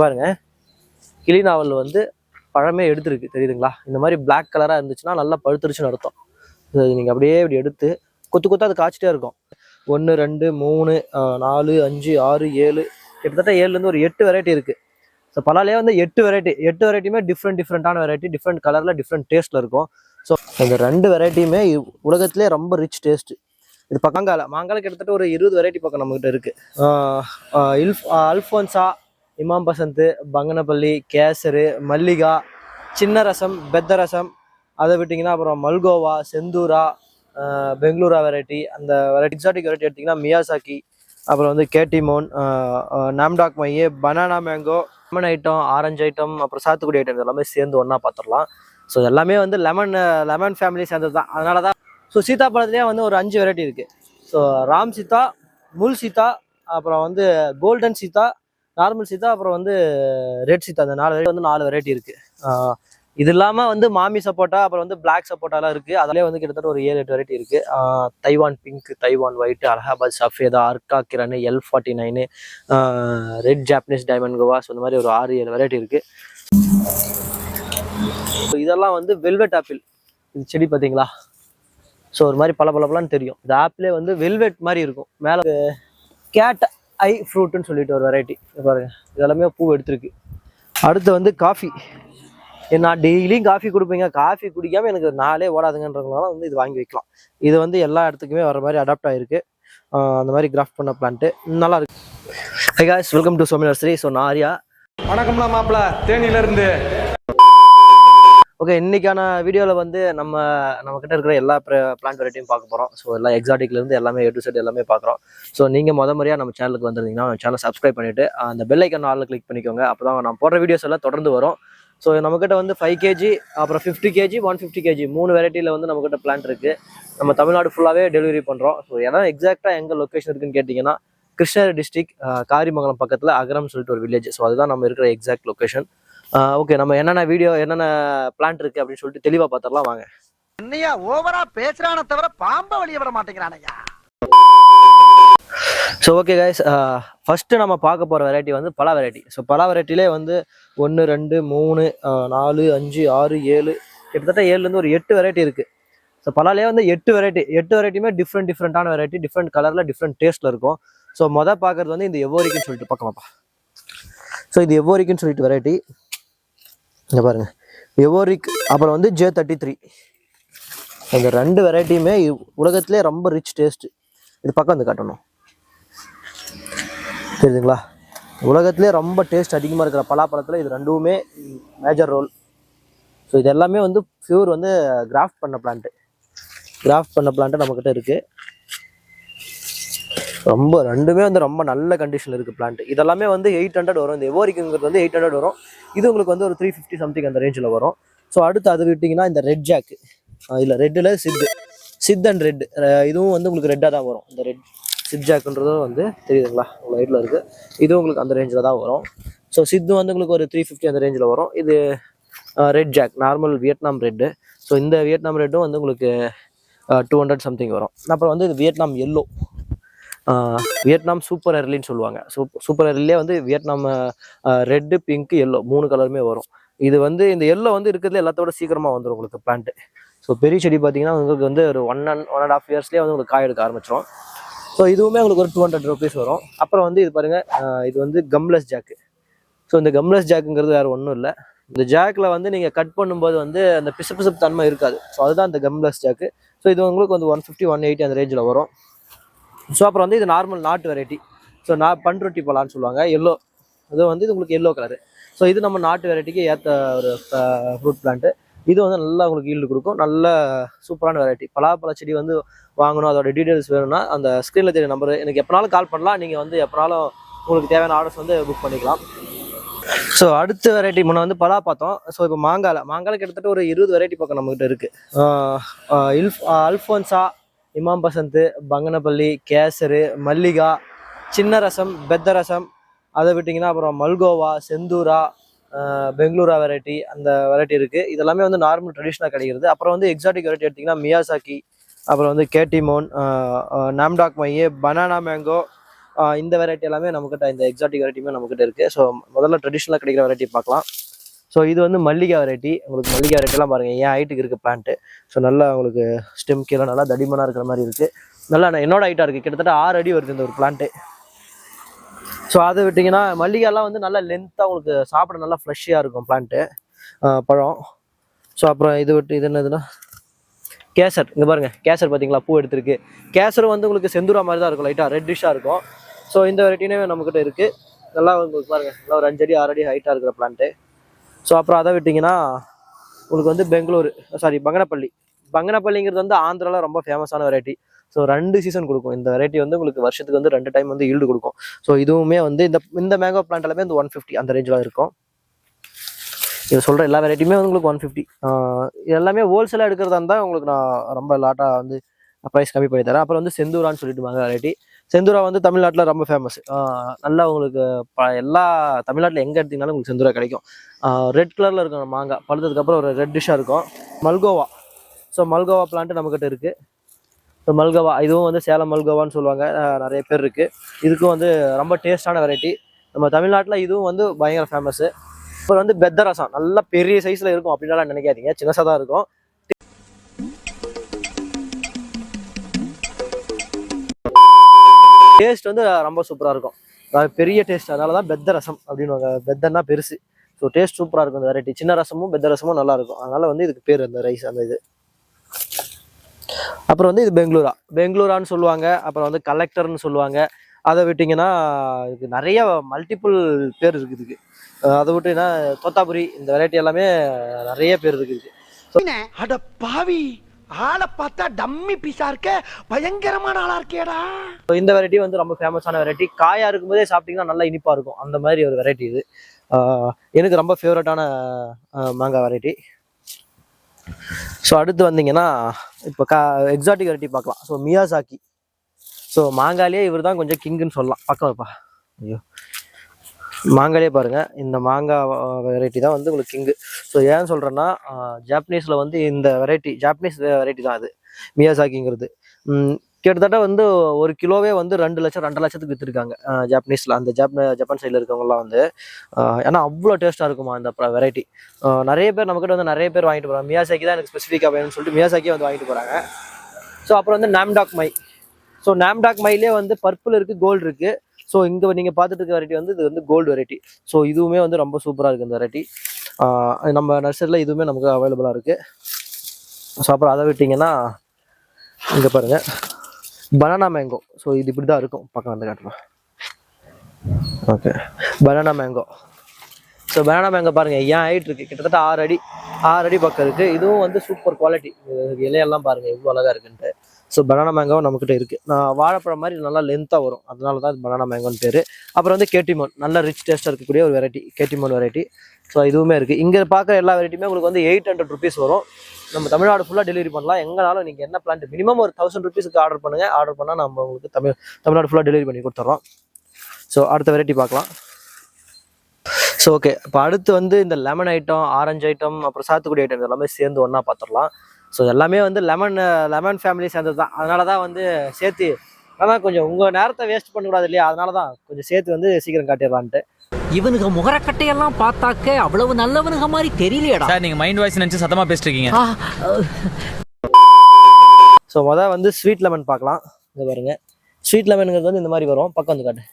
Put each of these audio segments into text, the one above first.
பாருங்க. கிளி நாவல் வந்து பழமே எடுத்துருக்கு. தெரியுதுங்களா? இந்த மாதிரி பிளாக் கலராக இருந்துச்சுன்னா நல்லா பழுத்துருச்சுன்னு அர்த்தம். இது நீங்கள் அப்படியே இப்படி எடுத்து கொத்து கொத்து அது காய்ச்சிட்டே இருக்கும். ஒன்று ரெண்டு மூணு நாலு அஞ்சு ஆறு ஏழு. கிட்டத்தட்ட ஏழுலேருந்து ஒரு எட்டு வெரைட்டி இருக்குது ஸோ பலாலே வந்து எட்டு வெரைட்டி எட்டு வெரைட்டியுமே டிஃப்ரெண்ட் டிஃப்ரெண்ட்டான வெரைட்டி டிஃப்ரெண்ட் கலரில் டிஃப்ரெண்ட் டேஸ்ட்டில் இருக்கும். ஸோ இந்த ரெண்டு வெரைட்டியுமே உலகத்திலே ரொம்ப ரிச் டேஸ்ட்டு இது பக்கங்கால. மாங்கால கிட்டத்தட்ட ஒரு இருபது வெரைட்டி பக்கம் நம்மகிட்ட இருக்குது இல்ஃப் அல்ஃபோன்ஸா அல்ஃபோன்சா இமாம் பசந்த் பங்கனப்பள்ளி கேசரு மல்லிகா சின்ன ரசம் பெத்த ரசம் அதை விட்டிங்கன்னா அப்புறம் மல்கோவா செந்தூரா பெங்களூரா வெரைட்டி அந்த வெரைட்டி எக்ஸாட்டிக் வெரைட்டி எடுத்திங்கன்னா மியாசாக்கி அப்புறம் வந்து கேட்டிமோன் nam tok மையே banana mango lemon item orange item அப்புறம் சாத்துக்குடி ஐட்டம் இது எல்லாமே சேர்ந்து ஒன்றா பார்த்துடலாம் ஸோ எல்லாமே வந்து லெமன் லெமன் ஃபேமிலி சேர்ந்தது தான். அதனால தான் ஸோ சீதாப்பழத்துலேயே வந்து ஒரு அஞ்சு வெரைட்டி இருக்குது ஸோ ராம் சீதா முல் சீதா அப்புறம் வந்து கோல்டன் சீதா நார்மல் சீதா அப்புறம் வந்து ரெட் சீதா அந்த நாலு வெரைட்டி வந்து நாலு வெரைட்டி இருக்குது இது இல்லாமல் வந்து மாமி சப்போட்டா அப்புறம் வந்து பிளாக் சப்போட்டாலாம் இருக்குது அதிலே வந்து கிட்டத்தட்ட ஒரு ஏழு எட்டு வெரைட்டி இருக்குது Taiwan pink Taiwan white Allahabad Safeda Arka Kiran L forty nine red Japanese diamond Goa so இந்த மாதிரி ஒரு ஆறு ஏழு வெரைட்டி இருக்குது இதெல்லாம் வந்து வெல்வெட் ஆப்பிள் இது செடி பார்த்தீங்களா ஸோ ஒரு மாதிரி பல பலன்னு தெரியும். இந்த ஆப்பிளே வந்து வெல்வெட் மாதிரி இருக்கும். மேலே கேட்டை ஐ ஃப்ரூட்டுன்னு சொல்லிட்டு ஒரு வெரைட்டி பாருங்கள் இதெல்லாமே பூ எடுத்துருக்கு. அடுத்து வந்து காஃபி. நான் டெய்லியும் காஃபி கொடுப்பீங்க. காஃபி குடிக்காமல் எனக்கு நாளே ஓடாதுங்கன்றதுனால வந்து இது வாங்கி வைக்கலாம். இது வந்து எல்லா இடத்துக்குமே வர மாதிரி அடாப்ட் ஆகிருக்கு அந்த மாதிரி கிராஃப்ட் பண்ண பிளான்ட்டு நல்லா இருக்கு. Hi guys welcome to Somi nursery so நான் ஆர்யா. வணக்கம்லாம் மாப்பிள்ள. தேனியில இருந்து ஓகே இன்றைக்கான வீடியோவில் வந்து நம்ம நம்மக்கிட்ட இருக்கிற எல்லா பிளான்ட் வெரைட்டியும் பார்க்க போகிறோம் ஸோ எல்லா எக்ஸாட்டிக்லேருந்து எல்லாமே ஏ எல்லாமே எட்டு செட் எல்லாமே பார்க்குறோம். ஸோ நீங்கள் முத முறையாக நம்ம சேனலுக்கு வந்திருந்தீங்கன்னா சேனல் சப்ஸ்கிரைப் பண்ணிவிட்டு அந்த பெல் ஐக்கன் ஆளில் கிளிக் பண்ணிக்கோங்க. அப்போ தான் நான் போடுற வீடியோஸ் எல்லாம் தொடர்ந்து வரும். ஸோ நம்மக்கிட்ட வந்து ஃபைவ் கேஜி அப்புறம் fifty KG one fifty KG மூணு வெரைட்டியில் வந்து நம்மக்கிட்ட பிளான் இருக்குது நம்ம தமிழ்நாடு ஃபுல்லாகவே டெலிவரி பண்ணுறோம் ஸோ ஏன்னா எக்ஸாக்டாக எங்கே லொக்கேஷன் இருக்குன்னு கேட்டிங்கன்னா கிருஷ்ணகிரி டிஸ்ட்ரிக் காரிமங்கலம் பக்கத்தில் அகரம் சொல்லிட்டு ஒரு வில்லேஜ் ஸோ அதுதான் நம்ம இருக்கிற எக்ஸாக்ட் லொக்கேஷன் ஓகே நம்ம என்னென்ன வீடியோ என்னென்ன பிளான்ட் இருக்கு அப்படின்னு சொல்லிட்டு தெளிவா பார்த்துடலாம் வாங்க. என்னையா ஓவரா பேசுறான தவிர பாம்ப வெளிய விட மாட்டேங்கிறானய்யா ஸோ ஓகே கைஸ் ஃபர்ஸ்ட் நம்ம பார்க்க போற வெரைட்டி வந்து பலா வெரைட்டி ஸோ பலா வெரைட்டிலே வந்து ஒன்று ரெண்டு மூணு நாலு அஞ்சு ஆறு ஏழு கிட்டத்தட்ட ஏழுலேருந்து ஒரு எட்டு வெரைட்டி இருக்கு. ஸோ பலாலே வந்து எட்டு வெரைட்டி எட்டு வெரைட்டியுமே டிஃப்ரெண்ட் டிஃப்ரெண்ட்டான வெரைட்டி டிஃப்ரெண்ட் கலரில் டிஃப்ரெண்ட் டேஸ்ட்டில் இருக்கும். ஸோ மொதல் பார்க்குறது வந்து இந்த எவோரிக்குன்னு சொல்லிட்டு பார்க்கலாம்ப்பா ஸோ இது எவோரிக்குன்னு சொல்லிட்டு வெரைட்டி இங்கே பாருங்க. எவோரிக் அப்புறம் வந்து ஜே தேர்ட்டி த்ரீ இந்த ரெண்டு வெரைட்டியுமே உலகத்திலே ரொம்ப ரிச் டேஸ்ட் இது பக்கம் வந்து காட்டணும். தெரியுதுங்களா? உலகத்திலே ரொம்ப டேஸ்ட் அதிகமாக இருக்கிற பலாப்பழத்தில் இது ரெண்டுமே மேஜர் ரோல் ஸோ இது எல்லாமே வந்து ஃபியூர் வந்து கிராஃப்ட் பண்ண பிளான்ட்டு கிராஃப்ட் பண்ண பிளான்ட்டு நம்மக்கிட்ட இருக்குது ரொம்ப ரெண்டுமே வந்து ரொம்ப நல்ல கண்டிஷனில் இருக்குது பிளான்ட் இதெல்லாமே வந்து எயிட் ஹண்ட்ரட் வரும். இந்த எவோரிக்குங்கிறது வந்து எயிட் ஹண்ட்ரட் வரும். இது உங்களுக்கு வந்து ஒரு த்ரீ ஃபிஃப்டி சம்திங் அந்த ரேஞ்சில் வரும். ஸோ அடுத்து அது விட்டிங்கன்னா இந்த ரெட் ஜாக்கு இல்லை ரெட்டில் சித்து சித் அண்ட் ரெட் இதுவும் வந்து உங்களுக்கு ரெட்டாக தான் வரும். இந்த ரெட் சித் ஜாக்குன்றதும் வந்து தெரியுதுங்களா? உங்கள் லைட்டில் இருக்குது இதுவும் உங்களுக்கு அந்த ரேஞ்சில் தான் வரும். ஸோ சித்து வந்து உங்களுக்கு ஒரு த்ரீ ஃபிஃப்டி அந்த ரேஞ்சில் வரும். இது red jack normal Vietnam red so இந்த வியட்நாம் ரெட்டும் வந்து உங்களுக்கு டூ ஹண்ட்ரட் சம்திங் வரும். அப்புறம் வந்து இது வியட்நாம் எல்லோ வியட்நாம் சூப்பர் எர்லின்னு சொல்லுவாங்க. சூப் சூப்பர் எர்லிலே வந்து வியட்நாம் ரெட்டு பிங்க் எல்லோ மூணு கலருமே வரும். இது வந்து இந்த எல்லோ வந்து இருக்கிறதுல எல்லாத்தோட சீக்கிரமாக வந்துடும் உங்களுக்கு பிளான்ட்டு ஸோ பெரிய செடி பார்த்தீங்கன்னா உங்களுக்கு வந்து ஒரு one and one and half இயர்ஸ்லேயே வந்து உங்களுக்கு காய் எடுக்க ஆரம்பிச்சிடும் ஸோ இதுவுமே உங்களுக்கு ஒரு டூ ஹண்ட்ரட் ருபீஸ் வரும். அப்புறம் வந்து இது பாருங்கள் இது வந்து கம்லெஸ் ஜாக்கு ஸோ இந்த கம்லெஸ் ஜாக்குங்கிறது வேறு ஒன்றும் இல்லை. இந்த ஜாக்கில் வந்து நீங்கள் கட் பண்ணும்போது வந்து அந்த பிசு பிசுப்பு தன்மை இருக்காது. ஸோ அதுதான் இந்த கம்லெஸ் ஜாக்கு ஸோ இது உங்களுக்கு வந்து ஒன் ஃபிஃப்டி ஒன் எயிட்டி அந்த ரேஞ்சில் வரும். ஸோ அப்புறம் வந்து இது நார்மல் நாட்டு வெரைட்டி ஸோ நான் பண்ருட்டி பலான்னு சொல்லுவாங்க. எல்லோ இது வந்து இது உங்களுக்கு எல்லோ கலரு ஸோ இது நம்ம நாட்டு வெரைட்டிக்கு ஏற்ற ஒரு ஃப்ரூட் பிளான்ட்டு இது வந்து நல்லா உங்களுக்கு ஈல்டு கொடுக்கும். நல்ல சூப்பரான வெரைட்டி பலாப்பழ செடி வந்து வாங்கணும். அதோட டீட்டெயில்ஸ் வேணும்னா அந்த ஸ்க்ரீனில் தெரிய நம்பர் எனக்கு எப்போனாலும் கால் பண்ணலாம். நீங்கள் வந்து எப்போனாலும் உங்களுக்கு தேவையான ஆர்டர்ஸ் வந்து புக் பண்ணிக்கலாம். ஸோ அடுத்த வெரைட்டி முன்னே வந்து பலா பார்த்தோம். ஸோ இப்போ மாங்காய் மாங்காய் கிட்டத்தட்ட ஒரு இருபது வெரைட்டி பக்கம் நம்மகிட்ட இருக்குது இல்ஃப் அல்ஃபோன்ஸா அல்ஃபோன்சா இமாம் பசந்த் பங்கனப்பள்ளி கேசரு மல்லிகா சின்ன ரசம் பெத்த ரசம் அதை விட்டிங்கன்னா அப்புறம் மல்கோவா செந்தூரா பெங்களூரா வெரைட்டி அந்த வெரைட்டி இருக்குது இதெல்லாமே வந்து நார்மல் ட்ரெடிஷ்னலாக கிடைக்கிறது. அப்புறம் வந்து எக்ஸாட்டிக் வெரைட்டி எடுத்திங்கன்னா மியாசாக்கி அப்புறம் வந்து Katimon Nam Dok Mai banana mango இந்த வெரைட்டி எல்லாமே நம்மக்கிட்ட இந்த எக்ஸாட்டிக் வெரைட்டியுமே நம்மக்கிட்ட இருக்குது ஸோ முதல்ல ட்ரெடிஷ்னலாக கிடைக்கிற வெரைட்டி பார்க்கலாம். ஸோ இது வந்து மல்லிகை வெரைட்டி உங்களுக்கு மல்லிகை வெரைட்டிலாம் பாருங்கள் ஏன் ஹைட்டுக்கு இருக்குது பிளான்ட்டு ஸோ நல்லா உங்களுக்கு ஸ்டெம் கீழே நல்லா தடிமனாக இருக்கிற மாதிரி இருக்குது நல்லா நான் என்னோட ஹைட்டாக இருக்குது கிட்டத்தட்ட ஆறு அடி வருது இந்த ஒரு பிளான்ட்டு ஸோ அதை விட்டிங்கன்னா மல்லிகைலாம் வந்து நல்லா லென்த்தாக உங்களுக்கு சாப்பிட நல்லா ஃப்ரெஷ்ஷாக இருக்கும் பிளான்ட்டு பழம். ஸோ அப்புறம் இது விட்டு இது என்னதுன்னா? கேசர். இங்கே பாருங்கள் கேசர் பார்த்தீங்களா பூ எடுத்திருக்கு. கேசரும் வந்து உங்களுக்கு செந்தூரா மாதிரி தான் இருக்கும். லைட்டாக ரெட்டிஷாக இருக்கும். ஸோ இந்த வெரைட்டினே நம்மக்கிட்ட இருக்குது நல்லா உங்களுக்கு பாருங்கள் நல்லா ஒரு அஞ்சடி ஆறு அடி ஹைட்டாக இருக்கிற பிளான்ட்டு ஸோ அப்புறம் அதை விட்டிங்கன்னா உங்களுக்கு வந்து பெங்களூரு சாரி பங்கனப்பள்ளி. பங்கனப்பள்ளிங்கிறது வந்து ஆந்திராவில் ரொம்ப ஃபேமஸான வெரைட்டி ஸோ ரெண்டு சீசன் கொடுக்கும். இந்த வெரைட்டி வந்து உங்களுக்கு வருஷத்துக்கு வந்து ரெண்டு டைம் வந்து ஈல்டு கொடுக்கும். ஸோ இதுவுமே வந்து இந்த இந்த மேங்கோ பிளான்ட் எல்லாமே இந்த ஒன் ஃபிஃப்டி அந்த ரேஞ்சில் இருக்கும். இது சொல்கிற எல்லா வெரைட்டியுமே வந்து உங்களுக்கு ஒன் ஃபிஃப்டி எல்லாமே ஹோல்சேலாக எடுக்கிறதா இருந்தால் உங்களுக்கு நான் ரொம்ப லாட்டாக வந்து ப்ரைஸ் கம்மி பண்ணி தரேன். அப்புறம் வந்து செந்தூரான்னு சொல்லிட்டு வாங்க வெரைட்டி செந்தூரா வந்து தமிழ்நாட்டில் ரொம்ப ஃபேமஸ் நல்லா உங்களுக்கு ப எல்லா தமிழ்நாட்டில் எங்கே எடுத்தீங்கனாலும் உங்களுக்கு செந்தூரா கிடைக்கும். ரெட் கலரில் இருக்கும் மாங்காய் பழுத்ததுக்கப்புறம் ஒரு ரெட் டிஷ்ஷாக இருக்கும். மல்கோவா. ஸோ மல்கோவா பிளான்ட்டு நம்மக்கிட்ட இருக்குது ஸோ மல்கோவா இதுவும் வந்து சேலம் மல்கோவான்னு சொல்லுவாங்க. நிறைய பேர் இருக்குது இதுக்கும் வந்து ரொம்ப டேஸ்டான வெரைட்டி நம்ம தமிழ்நாட்டில் இதுவும் வந்து பயங்கர ஃபேமஸ்ஸு அப்புறம் வந்து பெத்த ரசம் நல்லா பெரிய சைஸில் இருக்கும் அப்படின்னாலாம் நினைக்காதீங்க. சின்னசாக தான் இருக்கும். டேஸ்ட் வந்து ரொம்ப சூப்பராக இருக்கும். பெரிய டேஸ்ட் அதனால தான் பெத்த ரசம் அப்படின்னுவாங்க. பெத்தன்னா பெருசு. ஸோ டேஸ்ட் சூப்பராக இருக்கும் இந்த வெரைட்டி சின்ன ரசமும் பெத்த ரசமும் நல்லா இருக்கும். அதனால வந்து இதுக்கு பேர் அந்த ரைஸ் அந்த இது. அப்புறம் வந்து இது பெங்களூரா. பெங்களூரான்னு சொல்லுவாங்க. அப்புறம் வந்து கலெக்டர்னு சொல்லுவாங்க. அதை விட்டிங்கன்னா இதுக்கு நிறைய மல்டிபிள் பேர் இருக்குது இதுக்கு. அதை விட்டுன்னா தோத்தாபுரி இந்த வெரைட்டி எல்லாமே நிறைய பேர் இருக்குது அட பாவி! ஆளை பார்த்தா டம்மி பீஸா இருக்க பயங்கரமான ஆளா இருக்கேடா. இந்த வெரைட்டி வந்து ரொம்ப ஃபேமஸான வெரைட்டி காயா இருக்கும்போதே சாப்பிட்டீங்கன்னா நல்லா இனிப்பாக இருக்கும். அந்த மாதிரி ஒரு வெரைட்டி இது. எனக்கு ரொம்ப ஃபேவரட்டான மாங்காய் வெரைட்டி ஸோ அடுத்து வந்தீங்கன்னா இப்போ கா எக்ஸாட்டிக் வெரைட்டி பார்க்கலாம். ஸோ மியாசாக்கி ஸோ மாங்காயிலே இவர் தான் கொஞ்சம் கிங்குன்னு சொல்லலாம். பக்கம் வைப்பா ஐயோ. மாங்காயே பாருங்கள் இந்த மாங்காய் வெரைட்டி தான் வந்து உங்களுக்கு கிங்கு ஸோ ஏன் சொல்கிறேன்னா ஜாப்பனீஸில் வந்து இந்த வெரைட்டி ஜாப்பனீஸ் வெரைட்டி தான் அது. மியாசாக்கிங்கிறது கிட்டத்தட்ட வந்து ஒரு கிலோவே வந்து ரெண்டு லட்சம் ரெண்டு லட்சத்துக்கு விற்றுருக்காங்க ஜாப்பனீஸில் அந்த ஜாப் ஜப்பான் சைடில் இருக்கவங்கலாம் வந்து ஏன்னா அவ்வளோ டேஸ்ட்டாக இருக்குமா இந்த வெரைட்டி நிறைய பேர் நம்மக்கிட்ட வந்து நிறைய பேர் வாங்கிட்டு போகிறாங்க மியாசாக்கி தான் எனக்கு ஸ்பெசிஃபிக்காக வேணும்னு சொல்லிட்டு மியாசாக்கியே வந்து வாங்கிட்டு போகிறாங்க ஸோ அப்புறம் வந்து Nam Dok Mai so Nam Dok மைலே வந்து பர்பிள் இருக்குது கோல்டு இருக்குது ஸோ இங்கே நீங்கள் பார்த்துட்டு இருக்க வெரைட்டி வந்து இது வந்து கோல்டு வெரைட்டி ஸோ இதுவுமே வந்து ரொம்ப சூப்பராக இருக்குது இந்த வெரைட்டி நம்ம நர்சரியில் இதுவுமே நமக்கு அவைலபிளாக இருக்குது ஸோ அப்புறம் அதை விட்டிங்கன்னா இங்கே பாருங்கள் பனானா மேங்கோ ஸோ இது இப்படி தான் இருக்கும். பக்கம் வந்து காட்டுறேன் okay banana mango so banana mango பாருங்கள் ஏன் ஹைட் இருக்குது கிட்டத்தட்ட ஆறு அடி ஆறு அடி பக்கம் இருக்குது இதுவும் வந்து சூப்பர் குவாலிட்டி இலையெல்லாம் பாருங்கள் எவ்வளோ அழகாக இருக்குன்ட்டு. ஸோ பனானா மேங்கோவும் நம்மக்கிட்ட இருக்குது நான் வாழைப்பழம் மாதிரி நல்லா லென்த்தாக வரும். அதனால தான் இது பனானா மேங்கோன்னு பேர். அப்புறம் வந்து கேட்டிமோன் நல்ல ரிச் டேஸ்ட்டாக இருக்கக்கூடிய ஒரு வெரைட்டி கேட்டிமோன் வெரைட்டி ஸோ இதுவுமே இருக்குது இங்கே பார்க்குற எல்லா வெரைட்டியுமே உங்களுக்கு வந்து எயிட் ஹண்ட்ரட் ருபீஸ் வரும். நம்ம தமிழ்நாடு ஃபுல்லாக டெலிவரி பண்ணலாம். எங்கனாலும் நீங்கள் என்ன பிளான்ட் மினிமம் ஒரு தௌசண்ட் ருபீஸ்க்கு ஆர்டர் பண்ணுங்கள் ஆர்டர் பண்ணால் நம்ம உங்களுக்கு தமிழ் தமிழ்நாடு ஃபுல்லாக டெலிவரி பண்ணி கொடுத்துட்றோம் ஸோ அடுத்த வெரைட்டி பார்க்கலாம். ஸோ ஓகே இப்போ அடுத்து வந்து இந்த லெமன் ஐட்டம் ஆரஞ்சு ஐட்டம் அப்புறம் சாத்துக்குடி ஐட்டம் இதெல்லாமே சேர்ந்து ஒன்றா பார்த்துடலாம் ஸோ எல்லாமே வந்து லெமன் லெமன் ஃபேமிலி சேர்ந்தது தான் அதனால தான் வந்து சேர்த்து ஆனால் கொஞ்சம் உங்கள் நேரத்தை வேஸ்ட் பண்ணக்கூடாது இல்லையா? அதனால தான் கொஞ்சம் சேர்த்து வந்து சீக்கிரம் காட்டிடலான்ட்டு. இவனுங்க முகரக்கட்டையெல்லாம் பார்த்தாக்க அவ்வளவு நல்லவனுங்க மாதிரி தெரியலையடா. சார் நீங்க மைண்ட் வாய்ஸ் நினைச்சு சத்தமா பேசிட்டு இருக்கீங்க ஆ, அஹ், ஸோ மொதல் வந்து ஸ்வீட் லெமன் பார்க்கலாம். இங்கே பாருங்க. ஸ்வீட் லெமனுங்கிறது வந்து இந்த மாதிரி வரும். பக்கம் வந்து காட்டு.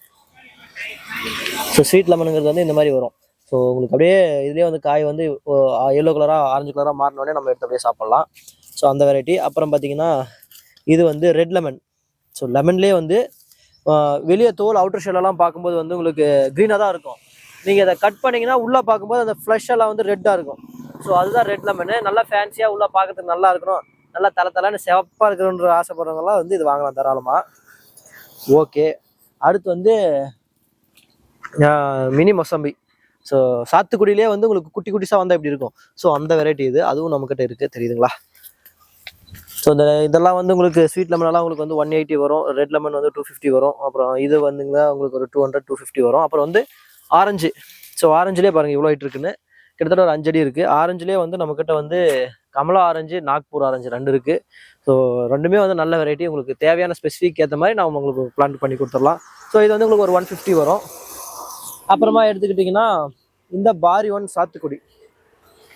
ஸோ ஸ்வீட் லெமனுங்கிறது வந்து இந்த மாதிரி வரும். ஸோ உங்களுக்கு அப்படியே இதுலேயே வந்து காய் வந்து எல்லோ கலராக ஆரஞ்சு கலராக மாறினோடனே நம்ம எடுத்து அப்படியே சாப்பிட்லாம். ஸோ அந்த வெரைட்டி அப்புறம் பார்த்தீங்கன்னா இது வந்து ரெட் லெமன் ஸோ லெமன்லேயே வந்து வெளியே தோல் அவுட்டர் ஷெல்லெல்லாம் பார்க்கும்போது வந்து உங்களுக்கு க்ரீனாக தான் இருக்கும். நீங்கள் அதை கட் பண்ணிங்கன்னா உள்ளே பார்க்கும்போது அந்த ஃப்ளஷ் எல்லாம் வந்து ரெட்டாக இருக்கும். ஸோ அதுதான் ரெட் லெமனு நல்லா ஃபேன்சியாக உள்ளே பார்க்கறதுக்கு நல்லா இருக்கணும். நல்லா தலை தலைன்னு சிவப்பாக இருக்கணுன்ற ஆசைப்படுறவங்கலாம் வந்து இது வாங்கலாம் தாராளமாக ஓகே அடுத்து வந்து மினி மொசம்பி. ஸோ சாத்துக்குடியிலே வந்து உங்களுக்கு குட்டி குட்டிஸாக வந்தால் எப்படி இருக்கும்? ஸோ அந்த வெரைட்டி இது. அதுவும் நம்மக்கிட்ட இருக்குது தெரியுதுங்களா? ஸோ இந்த இதெல்லாம் வந்து உங்களுக்கு ஸ்வீட் லெமனெல்லாம் உங்களுக்கு வந்து ஒன் எயிட்டி வரும். ரெட் லெமன் வந்து டூ ஃபிஃப்டி வரும். அப்புறம் இது வந்துங்கன்னா உங்களுக்கு ஒரு டூ ஹண்ட்ரட் டூ ஃபிஃப்டி வரும். அப்புறம் வந்து ஆரஞ்சு ஸோ ஆரஞ்சுலேயே பாருங்கள் இவ்வளோ ஹைட் இருக்குன்னு. கிட்டத்தட்ட ஒரு அஞ்சடி இருக்குது ஆரஞ்சுலேயே வந்து நம்மக்கிட்ட வந்து கமலா ஆரஞ்சு நாக்பூர் ஆரஞ்சு ரெண்டு இருக்குது ஸோ ரெண்டுமே வந்து நல்ல வெரைட்டி உங்களுக்கு தேவையான ஸ்பெசிஃபிக் ஏற்ற மாதிரி நான் உங்களுக்கு பிளான் பண்ணி கொடுத்துடலாம். ஸோ இது வந்து உங்களுக்கு ஒரு ஒன் ஃபிஃப்டி வரும். அப்புறமா எடுத்துக்கிட்டிங்கன்னா இந்த பாரி ஒன் சாத்துக்குடி.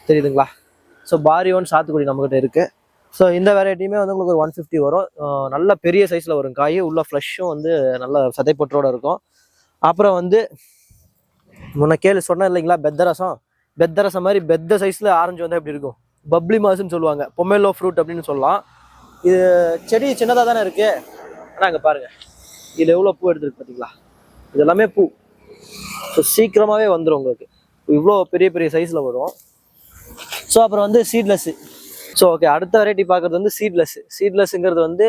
தெரியுதுங்களா? ஸோ பாரி ஒன் சாத்துக்குடி நம்மக்கிட்ட இருக்குது ஸோ இந்த வெரைட்டியுமே வந்து உங்களுக்கு ஒரு ஒன் ஃபிஃப்டி வரும். நல்ல பெரிய சைஸில் வரும் காய். உள்ள ஃப்ரெஷ்ஷும் வந்து நல்ல சதைப்பற்றோடு இருக்கும். அப்புறம் வந்து முன்ன கேள்வி சொன்னேன் இல்லைங்களா பெத்த ரசம் பெத்த ரசம் மாதிரி பெத்த சைஸில் ஆரஞ்சு வந்தால் எப்படி இருக்கும்? பப்ளி மாசுன்னு சொல்லுவாங்க. பொமேலோ ஃப்ரூட் அப்படின்னு சொல்லலாம். இது செடி சின்னதாக தானே இருக்குது ஆனால் அங்கே பாருங்கள் இதில் எவ்வளோ பூ எடுத்துருக்கு பார்த்தீங்களா இது எல்லாமே பூ. ஸோ சீக்கிரமாகவே வந்துடும் உங்களுக்கு. இவ்வளோ பெரிய பெரிய சைஸில் வரும். ஸோ அப்புறம் வந்து சீட்லெஸ்ஸு ஸோ ஓகே அடுத்த வெரைட்டி பார்க்குறது வந்து சீட்லெஸ் சீட்லெஸ்ஸுங்கிறது வந்து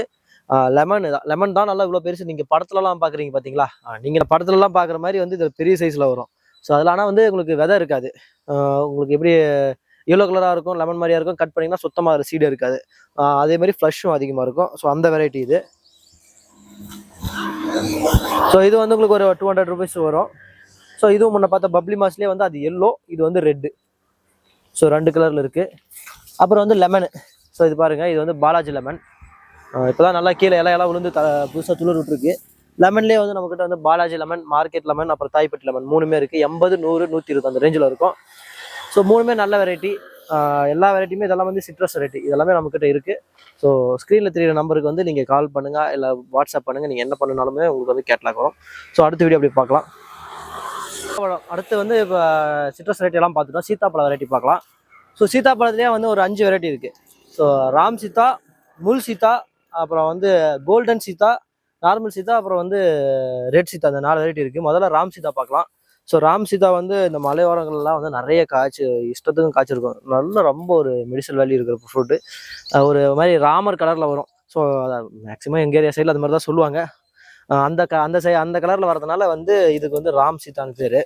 லெமன் தான். லெமன் தான் நல்லா இவ்வளோ பெருசு. நீங்கள் படத்துலலாம் பார்க்குறீங்க பார்த்தீங்களா நீங்கள் படத்துலலாம் பார்க்குற மாதிரி வந்து இது பெரிய சைஸில் வரும். ஸோ அதில் ஆனால் வந்து உங்களுக்கு விதை இருக்காது. உங்களுக்கு எப்படி எல்லோ கலராக இருக்கும் லெமன் மாதிரியா இருக்கும் கட் பண்ணிங்கன்னா சுத்தமாக சீடு இருக்காது. அதே மாதிரி ஃப்ளஷும் அதிகமாக இருக்கும். ஸோ அந்த வெரைட்டி இது. ஸோ இது வந்து உங்களுக்கு ஒரு டூ ஹண்ட்ரட் ருபீஸ் வரும். ஸோ இதுவும் முன்ன பார்த்தா பப்ளி மாஸ்லேயே வந்து அது எல்லோ இது வந்து ரெட்டு ஸோ ரெண்டு கலரில் இருக்குது அப்புறம் வந்து லெமனு ஸோ இது பாருங்கள் இது வந்து பாலாஜி லெமன் இப்போ தான் நல்லா கீழே இலையெல்லாம் விழுந்து த புதுசாக துளிர் விட்டுருக்கு. லெமன்லேயே வந்து நம்மக்கிட்ட வந்து பாலாஜி லெமன் மார்க்கெட் லெமன் அப்புறம் தாய்ப்பட்டி லெமன் மூணுமே இருக்குது எண்பது நூறு நூற்றி இருபது அந்த ரேஞ்சில் இருக்கும். ஸோ மூணுமே நல்ல வெரைட்டி எல்லா வெரைட்டியுமே இதெல்லாம் வந்து சிட்ரஸ் வெரைட்டி இதெல்லாமே நம்மக்கிட்ட இருக்குது ஸோ ஸ்க்ரீனில் தெரியுற நம்பருக்கு வந்து நீங்கள் கால் பண்ணுங்கள் இல்லை வாட்ஸ்அப் பண்ணுங்கள் நீங்கள் என்ன பண்ணனாலுமே உங்களுக்கு வந்து கேட்லாக் வரும். ஸோ அடுத்த வீடியோ அப்படி பார்க்கலாம். பழம். அடுத்து வந்து இப்போ சிட்ரஸ் வெரைட்டி எல்லாம் பார்த்துட்டோம். சீத்தாப்பழம் வெரைட்டி பார்க்கலாம். ஸோ சீத்தாப்பழத்துலேயே வந்து ஒரு அஞ்சு வெரைட்டி இருக்குது ஸோ ராம் சீதா முள் சீதா அப்புறம் வந்து கோல்டன் சீதா நார்மல் சீதா அப்புறம் வந்து ரெட் சீதா அந்த நாலு வெரைட்டி இருக்குது முதல்ல ராம் சீதா பார்க்கலாம். ஸோ ராம் சீதா வந்து இந்த மலையோரங்கள்லாம் வந்து நிறைய காய்ச்சி இஷ்டத்துக்கும் காய்ச்சிருக்கும். நல்ல ரொம்ப ஒரு மெடிசல் வேல்யூ இருக்கிற ஃப்ரூட்டு ஒரு மாதிரி ராமர் கலரில் வரும். ஸோ மேக்ஸிமம் எங்கள் ஏரியா சைடில் அது மாதிரி தான் சொல்லுவாங்க. அந்த க அந்த சை அந்த கலரில் வரதுனால வந்து இதுக்கு வந்து ராம் சீதான்னு பேர்.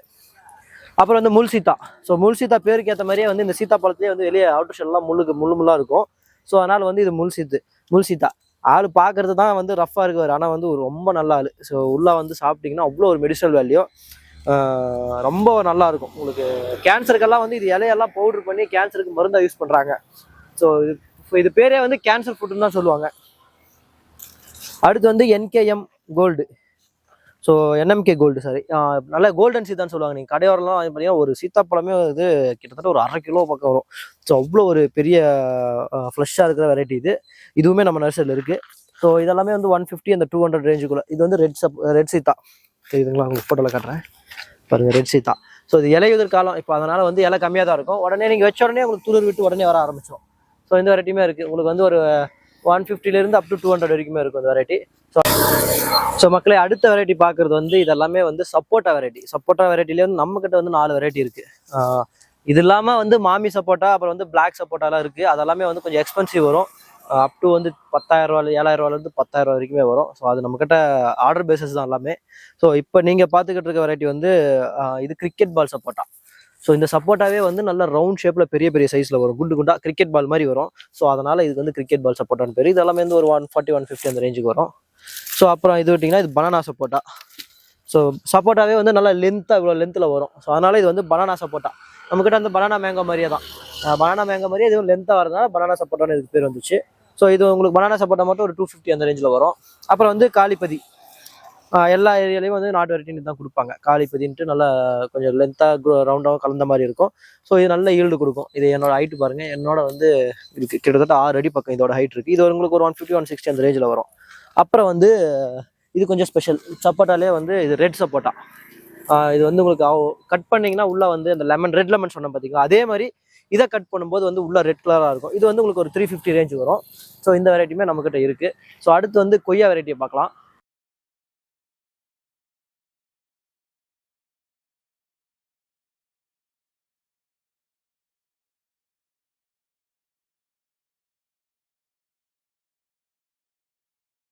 அப்புறம் வந்து முள் சீதா. ஸோ முள் சீதா பேருக்கு ஏற்ற மாதிரியே வந்து இந்த சீதா பழத்துலேயே வந்து வெளியே அவுட்டர் ஷெல்லாம் முள்ளுக்கு முள்ளு முள்ளாக இருக்கும். ஸோ அதனால் வந்து இது முள் சீத்து முள் சீதா. ஆள் பார்க்கறது தான் வந்து ரஃப்பாக இருக்குவார் ஆனால் வந்து ஒரு ரொம்ப நல்ல ஆள். ஸோ உள்ளே வந்து சாப்பிட்டிங்கன்னா அவ்வளோ ஒரு மெடிசனல் வேல்யூ ரொம்ப நல்லா இருக்கும். உங்களுக்கு கேன்சருக்கெல்லாம் வந்து இது இலையெல்லாம் பவுடர் பண்ணி கேன்சருக்கு மருந்தாக யூஸ் பண்ணுறாங்க ஸோ இது இது பேரே வந்து கேன்சர் ஃபுட்டுன்னு தான் சொல்லுவாங்க. அடுத்து வந்து NKM gold so NMK gold sorry நல்ல கோல்டன் சீதான்னு சொல்லுவாங்க. நீங்கள் கடையோரெலாம் பார்த்தீங்கன்னா ஒரு சீத்தாப்பழமே இது கிட்டத்தட்ட ஒரு அரை கிலோ பக்கம் வரும். ஸோ அவ்வளோ ஒரு பெரிய ஃப்ரெஷ்ஷாக இருக்கிற வெரைட்டி இது. இதுவுமே நம்ம நர்சரியில் இருக்குது ஸோ இதெல்லாமே வந்து ஒன் ஃபிஃப்டி அந்த டூ ஹண்ட்ரட் ரேஞ்சுக்குள்ளே இது வந்து ரெட் சப் ரெட் சீத்தா. இதுங்களா உங்கள் ஃபோட்டோவில் காட்டுறேன். பாருங்கள் ரெட் சீத்தா. ஸோ இது இலையுதிர் காலம். இப்போ அதனால் வந்து இலை கம்மியாக தான் இருக்கும். உடனே நீங்கள் வச்ச உடனே உங்களுக்கு துளிர் விட்டு உடனே வர ஆரம்பிச்சிடும் ஸோ இந்த வெரைட்டியுமே இருக்குது உங்களுக்கு வந்து ஒரு ஒன் ஃபிஃப்டிலேருந்து அப் டு டூ ஹண்ட்ரட் வரைக்குமே இருக்கும் இந்த வெரைட்டி ஸோ ஸோ மக்களே அடுத்த வெரைட்டி பார்க்குறது வந்து இதெல்லாமே வந்து சப்போட்டா வெரைட்டி சப்போட்டா வெரைட்டிலே வந்து நம்மக்கிட்ட வந்து நாலு வெரைட்டி இருக்குது இது இல்லாமல் வந்து மாமி சப்போட்டா அப்புறம் வந்து பிளாக் சப்போட்டாலாம் இருக்குது அதெல்லாமே வந்து கொஞ்சம் எக்ஸ்பென்சிவ் வரும். அப் டு வந்து பத்தாயிரம் ரூபா ஏழாயிரம் ரூபாலேருந்து பத்தாயிரம் ரூபா வரைக்குமே வரும். ஸோ அது நம்மக்கிட்ட ஆர்டர் பேசிஸ் தான் எல்லாமே. ஸோ இப்போ நீங்கள் பார்த்துக்கிட்டு இருக்க வெரைட்டி வந்து இது கிரிக்கெட் பால் சப்போட்டா. ஸோ இந்த சப்போட்டாவே வந்து நல்ல ரவுண்ட் ஷேப்பில் பெரிய பெரிய சைஸில் வரும். குண்டு குண்டா கிரிக்கெட் பால் மாதிரி வரும். ஸோ அதனால் இதுக்கு வந்து கிரிக்கெட் பால் சப்போட்டான்னு பேர். இது எல்லாமே வந்து ஒரு ஒன் ஃபார்ட்டி ஒன் ஃபிஃப்டி அந்த ரேஞ்சுக்கு வரும். ஸோ அப்புறம் இது விட்டிங்கன்னா இது பனானா சப்போட்டா. ஸோ சப்போட்டாவே வந்து நல்லா லென்த்தாக இவ்வளோ லென்த்தில் வரும். ஸோ அதனால் இது வந்து பனானா சப்போட்டா. நம்மக்கிட்ட வந்து பனானா மேங்கோ மாதிரியே தான். பனானா மேங்கோ மாதிரியே இதுவும் லென்த்தாக வரதுனால பனானா சப்போட்டான்னு இதுக்கு பேர் வந்துச்சு. ஸோ இது உங்களுக்கு பனானா சப்போட்டா மட்டும் ஒரு டூ ஃபிஃப்டி அந்த ரேஞ்சில் வரும். அப்புறம் வந்து காளிப்பதி எல்லா ஏரியாலையும் வந்து நாட்டு வெரைட்டின்னு தான் கொடுப்பாங்க. காளிப்பதின்ட்டு நல்லா கொஞ்சம் லென்த்தாக ரவுண்டாகவும் கலந்த மாதிரி இருக்கும். ஸோ இது நல்ல ஈல்டு கொடுக்கும். இது என்னோட ஹைட்டு பாருங்கள் என்னோட வந்து இதுக்கு கிட்டத்தட்ட ஆறு அடி பக்கம் இதோட ஹைட் இருக்குது இது உங்களுக்கு ஒரு ஒன் ஃபிஃப்டி ஒன் சிக்ஸ்டி அந்த ரேஞ்சில் வரும். அப்புறம் வந்து இது கொஞ்சம் ஸ்பெஷல் சப்போட்டாலே வந்து இது ரெட் சப்போட்டா. இது வந்து உங்களுக்கு கட் பண்ணிங்கன்னா உள்ளே வந்து அந்த லெமன் ரெட் லெமன் சொன்னேன் பார்த்தீங்களா அதே மாதிரி இதை கட் பண்ணும்போது வந்து உள்ளே ரெட் கலராக இருக்கும். இது வந்து உங்களுக்கு ஒரு த்ரீ ஃபிஃப்டி ரேஞ்ச் வரும். ஸோ இந்த வெரைட்டியுமே நம்மக்கிட்ட இருக்குது ஸோ அடுத்து வந்து கொய்யா வெரைட்டியை பார்க்கலாம்.